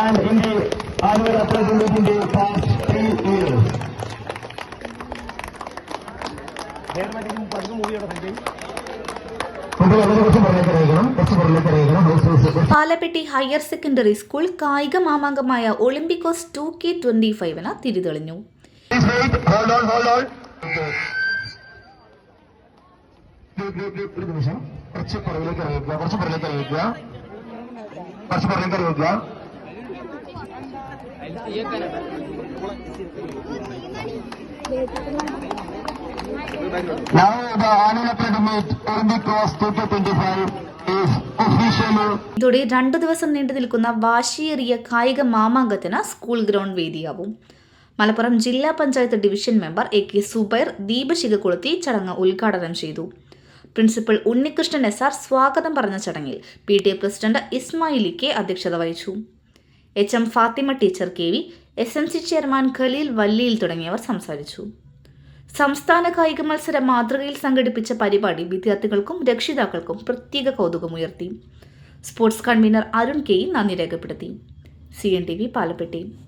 and in the annual the past three years. ഹൗസ് Palappetty higher secondary school കായിക മാമാങ്കമായ ഒളിമ്പിക്കോസ് ടു കെ ട്വന്റി ഫൈവിന് തിരിതെളിഞ്ഞു. ഒരു നിമിഷം. കുറച്ച് പുറകിലേക്ക് അറിയിക്കുക കുറച്ച് പുറകിലേക്ക് അറിയിക്കുക കുറച്ച് പുറകിലേക്ക് ഇറങ്ങിക്കുക. Now the annual in the Cross 2025 is officially ഇതോടെ രണ്ടു ദിവസം നീണ്ടു നിൽക്കുന്ന വാശിയേറിയ കായിക മാമാങ്കത്തിന് സ്കൂൾ ഗ്രൗണ്ട് വേദിയാവും. മലപ്പുറം ജില്ലാ panchayat division member A K Subair ദീപശിഖ കൊളുത്തി ചടങ്ങ് ഉദ്ഘാടനം ചെയ്തു. പ്രിൻസിപ്പൽ ഉണ്ണികൃഷ്ണൻ എസ് ആർ സ്വാഗതം പറഞ്ഞ ചടങ്ങിൽ P T A president Ismaili K അധ്യക്ഷത വഹിച്ചു. H M Fathima teacher K V S M C chairman Khaleel Valliyil തുടങ്ങിയവർ സംസാരിച്ചു. സംസ്ഥാന കായിക മത്സര മാതൃകയിൽ സംഘടിപ്പിച്ച പരിപാടി വിദ്യാർത്ഥികൾക്കും രക്ഷിതാക്കൾക്കും പ്രത്യേക കൗതുകമുയർത്തി. സ്പോർട്സ് കൺവീനർ അരുൺ കെയും നന്ദി രേഖപ്പെടുത്തി. C N T V Palappetty.